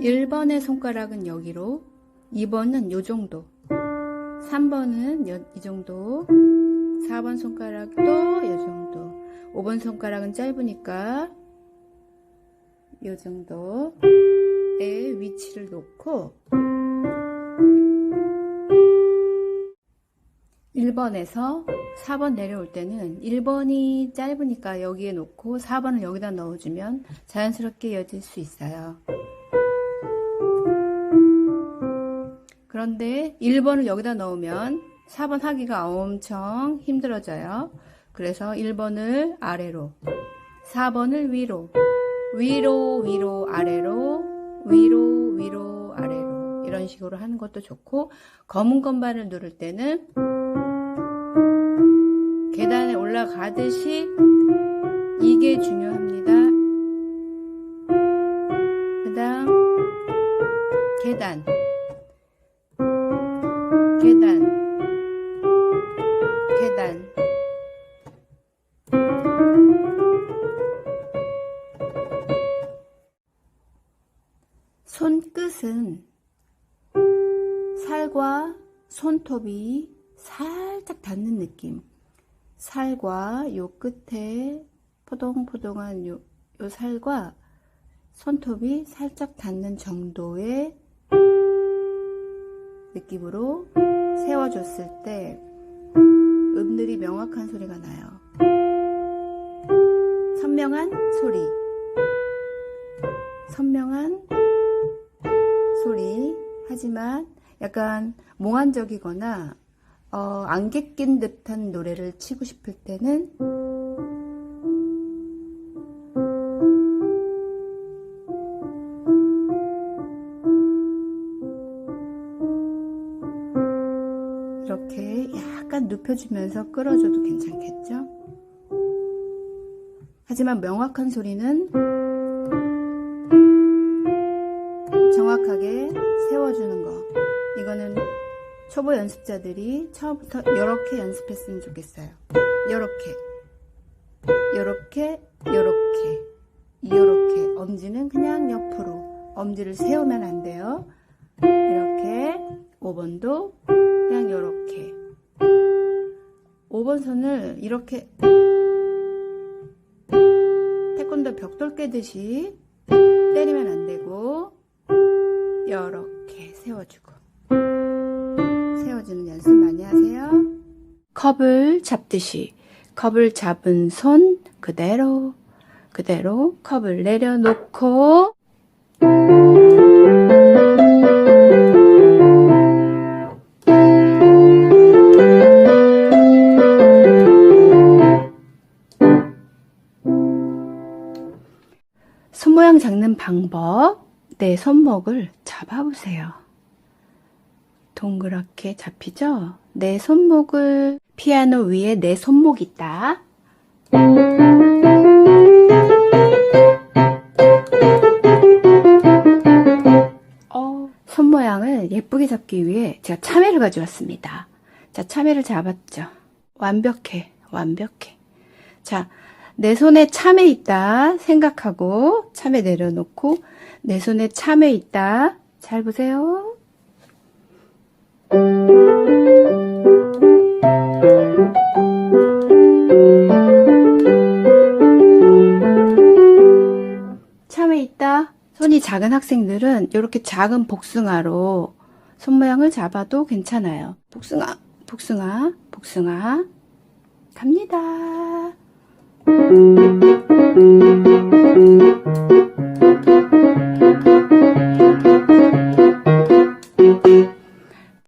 1번의 손가락은 여기로 2번은 요 정도. 3번은 여- 이 정도. 4번 손가락도 요 정도. 5번 손가락은 짧으니까 요 정도의 위치를 놓고 1번에서 4번 내려올 때는 1번이 짧으니까 여기에 놓고 4번을 여기다 넣어주면 자연스럽게 이어질 수 있어요. 그런데 1번을 여기다 넣으면 4번 하기가 엄청 힘들어져요. 그래서 1번을 아래로, 4번을 위로, 위로, 위로, 아래로, 위로, 위로, 아래로. 이런 식으로 하는 것도 좋고, 검은 건반을 누를 때는 계단에 올라가듯이 이게 중요합니다. 그 다음, 계단. 손끝은 살과 손톱이 살짝 닿는 느낌. 살과 요 끝에 포동포동한 요, 요 살과 손톱이 살짝 닿는 정도의 느낌으로 세워줬을 때 음들이 명확한 소리가 나요. 선명한 소리. 선명한 소리. 하지만 약간 몽환적이거나 어, 안개 낀 듯한 노래를 치고 싶을 때는 이렇게 약간 눕혀주면서 끌어줘도 괜찮겠죠? 하지만 명확한 소리는 정확하게 세워주는 거. 이거는 초보 연습자들이 처음부터 이렇게 연습했으면 좋겠어요. 이렇게, 이렇게, 이렇게, 이렇게. 엄지는 그냥 옆으로. 엄지를 세우면 안 돼요. 이렇게. 5번도 그냥 이렇게. 5번 손을 이렇게 태권도 벽돌 깨듯이 때리면 안 되고 이렇게 세워주고. 세워주는 연습 많이 하세요. 컵을 잡듯이 컵을 잡은 손 그대로 그대로 컵을 내려놓고. 손 모양 잡는 방법 내 손목을 잡아보세요. 동그랗게 잡히죠? 내 손목을 피아노 위에 내 손목 있다. 어, 손 모양을 예쁘게 잡기 위해 제가 참외를 가져왔습니다. 자, 참외를 잡았죠. 완벽해, 완벽해. 자, 내 손에 참외 있다 생각하고 참외 내려놓고 내 손에 참외 있다. 잘 보세요. 참외 있다. 손이 작은 학생들은 이렇게 작은 복숭아로 손 모양을 잡아도 괜찮아요. 복숭아, 복숭아, 복숭아. 갑니다. Thank you.